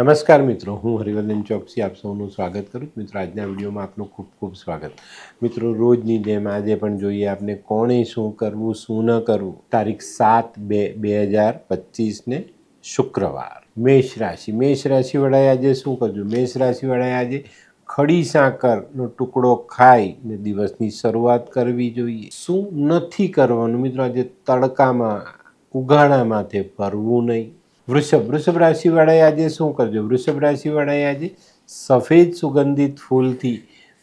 નમસ્કાર મિત્રો, હું હરિવર્ધન ચોકસી આપ સૌનું સ્વાગત કરું છું. મિત્રો, આજના વિડીયોમાં આપનું ખૂબ ખૂબ સ્વાગત. મિત્રો, રોજની જેમ આજે પણ જોઈએ આપને કોણે શું કરવું, શું ન કરવું? તારીખ સાત બે બે હજાર પચીસને શુક્રવાર. મેષ રાશિ. મેષ રાશિવાળાએ આજે શું કરજો મેષ રાશિવાળાએ આજે ખડી સાકરનો ટુકડો ખાઈ ને દિવસની શરૂઆત કરવી જોઈએ. શું નથી કરવાનું? મિત્રો, આજે તડકામાં ઉઘાડા માથે ફરવું નહીં. વૃષભ વૃષભ રાશિવાળાએ આજે શું કરજો? વૃષભ રાશિવાળાએ આજે સફેદ સુગંધિત ફૂલથી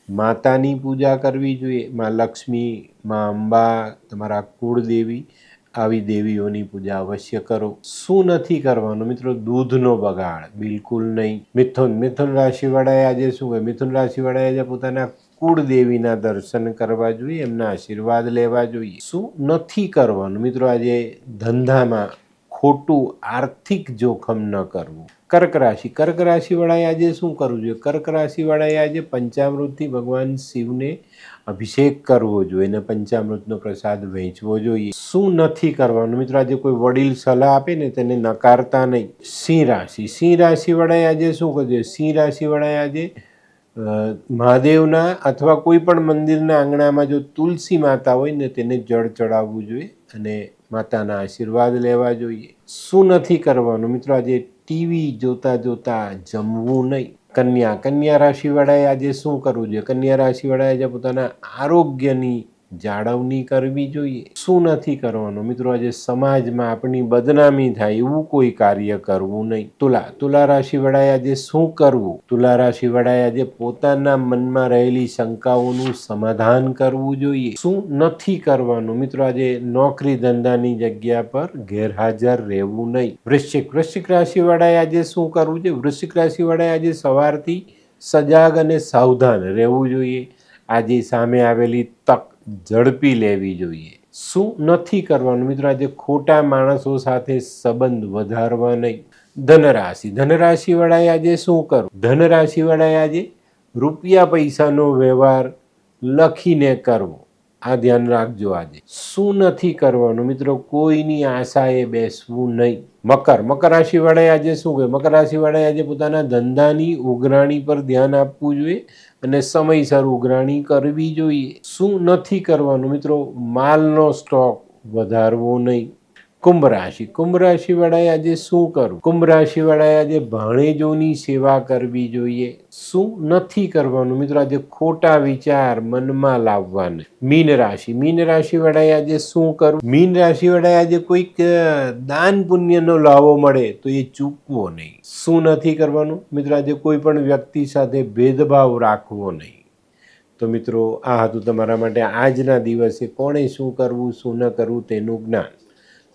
માતાની પૂજા કરવી જોઈએ. માં લક્ષ્મી, માં અંબા, તમારા કુળદેવી, આવી દેવીઓની પૂજા અવશ્ય કરો. શું નથી કરવાનું મિત્રો? દૂધનો બગાડ. બિલકુલ નહીં. મિથુન મિથુન રાશિવાળાએ આજે શું કહે મિથુન રાશિવાળાએ આજે પોતાના કુળદેવીના દર્શન કરવા જોઈએ, એમના આશીર્વાદ લેવા જોઈએ. શું નથી કરવાનું મિત્રો? આજે ધંધામાં ખોટું આર્થિક જોખમ ન કરવું. કર્ક રાશિ. કર્ક રાશિવાળાએ આજે શું કરવું જોઈએ? કર્ક રાશિવાળાએ આજે પંચામૃતથી ભગવાન શિવને અભિષેક કરવો જોઈએ અને પંચામૃતનો પ્રસાદ વહેંચવો જોઈએ. શું નથી કરવાનું? મિત્રો, આજે કોઈ વડીલ સલાહ આપે ને તેને નકારતા નહીં. સિંહ રાશિ. સિંહ રાશિવાળાએ આજે શું કરવું જોઈએ? સિંહ રાશિવાળાએ આજે મહાદેવના અથવા કોઈ પણ મંદિરના આંગણામાં જો તુલસી માતા હોય ને તેને જળ ચડાવવું જોઈએ. અને માતાના આશીર્વાદ લેવા જોઈએ. શું નથી કરવાનું? મિત્રો, આજે ટીવી જોતા જોતા જમવું નહીં. કન્યા કન્યા રાશિવાળાએ આજે શું કરવું જોઈએ? કન્યા રાશિવાળાએ આજે પોતાના આરોગ્યની જાળવણી કરવી જોઈએ. શું નથી કરવાનું? મિત્રો, આજે સમાજમાં આપણી બદનામી થાય એવું કોઈ કાર્ય કરવું નહીં. તુલા તુલા રાશિવાળાએ આજે શું કરવું? તુલા રાશિવાળાએ આજે પોતાના મનમાં રહેલી શંકાઓનું સમાધાન કરવું જોઈએ. શું નથી કરવાનું? મિત્રો, આજે નોકરી ધંધાની જગ્યા પર ગેરહાજર રહેવું નહીં. વૃશ્ચિક વૃશ્ચિક રાશિવાળાએ આજે શું કરવું છે વૃશ્ચિક રાશિવાળાએ આજે સવારથી સજાગ અને સાવધાન રહેવું જોઈએ. આજે સામે આવેલી તક ઝડપી લેવી જોઈએ. શું નથી કરવાનું? મિત્રો, આજે ખોટા માણસો સાથે સંબંધ વધારવા નહીં. ધનરાશિ. ધનરાશિવાળાએ આજે શું કરવું ધનરાશિવાળાએ આજે રૂપિયા પૈસાનો વ્યવહાર લખીને કરવો. આ ધ્યાન રાખજો આજે. શું નથી કરવાનું મિત્રો? કોઈની આશાએ બેસવું નહીં. મકર. મકર રાશિવાળાએ આજે શું કહે મકર રાશિવાળાએ આજે પોતાના ધંધાની ઉઘરાણી પર ધ્યાન આપવું જોઈએ અને સમયસર ઉઘરાણી કરવી જોઈએ. શું નથી કરવાનું મિત્રો? માલનો સ્ટોક વધારવો નહીં. કુંભ રાશિ કુંભ રાશિવાળાએ આજે શું કરવું? કુંભ રાશિવાળાએ આજે ભાણેજોની સેવા કરવી જોઈએ. શું નથી કરવાનું? મિત્રો, આજે ખોટા વિચાર મનમાં લાવવાના. મીન રાશિ. મીન રાશિવાળાએ આજે શું કરવું? મીન રાશિવાળાએ આજે કોઈક દાન પુણ્યનો લાવો મળે તો એ ચૂકવો નહીં. શું નથી કરવાનું? મિત્રો, આજે કોઈ પણ વ્યક્તિ સાથે ભેદભાવ રાખવો નહીં. તો મિત્રો, આ હતું તમારા માટે આજના દિવસે કોણે શું કરવું, શું ન કરવું તેનું જ્ઞાન.